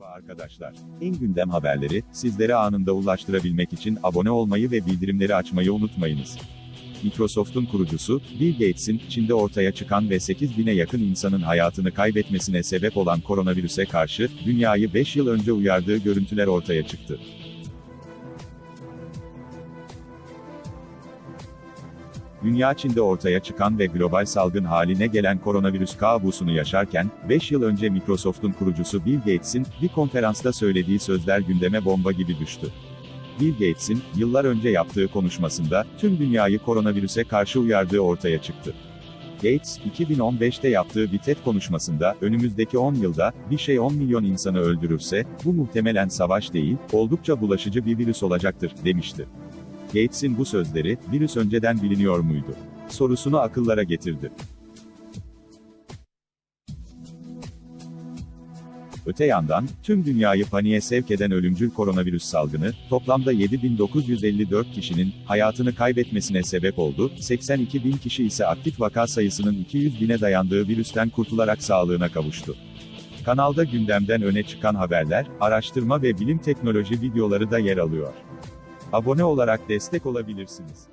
Merhaba arkadaşlar. En gündem haberleri sizlere anında ulaştırabilmek için abone olmayı ve bildirimleri açmayı unutmayınız. Microsoft'un kurucusu, Bill Gates'in, Çin'de ortaya çıkan ve 8 bine yakın insanın hayatını kaybetmesine sebep olan koronavirüse karşı, dünyayı 5 yıl önce uyardığı görüntüler ortaya çıktı. Dünya Çin'de ortaya çıkan ve global salgın haline gelen koronavirüs kabusunu yaşarken, 5 yıl önce Microsoft'un kurucusu Bill Gates'in, bir konferansta söylediği sözler gündeme bomba gibi düştü. Bill Gates'in, yıllar önce yaptığı konuşmasında, tüm dünyayı koronavirüse karşı uyardığı ortaya çıktı. Gates, 2015'te yaptığı bir TED konuşmasında, önümüzdeki 10 yılda, bir şey 10 milyon insanı öldürürse, bu muhtemelen savaş değil, oldukça bulaşıcı bir virüs olacaktır, demişti. Gates'in bu sözleri, virüs önceden biliniyor muydu? Sorusunu akıllara getirdi. Öte yandan, tüm dünyayı paniğe sevk eden ölümcül koronavirüs salgını, toplamda 7954 kişinin, hayatını kaybetmesine sebep oldu, 82 bin kişi ise aktif vaka sayısının 200 bine dayandığı virüsten kurtularak sağlığına kavuştu. Kanalda gündemden öne çıkan haberler, araştırma ve bilim teknoloji videoları da yer alıyor. Abone olarak destek olabilirsiniz.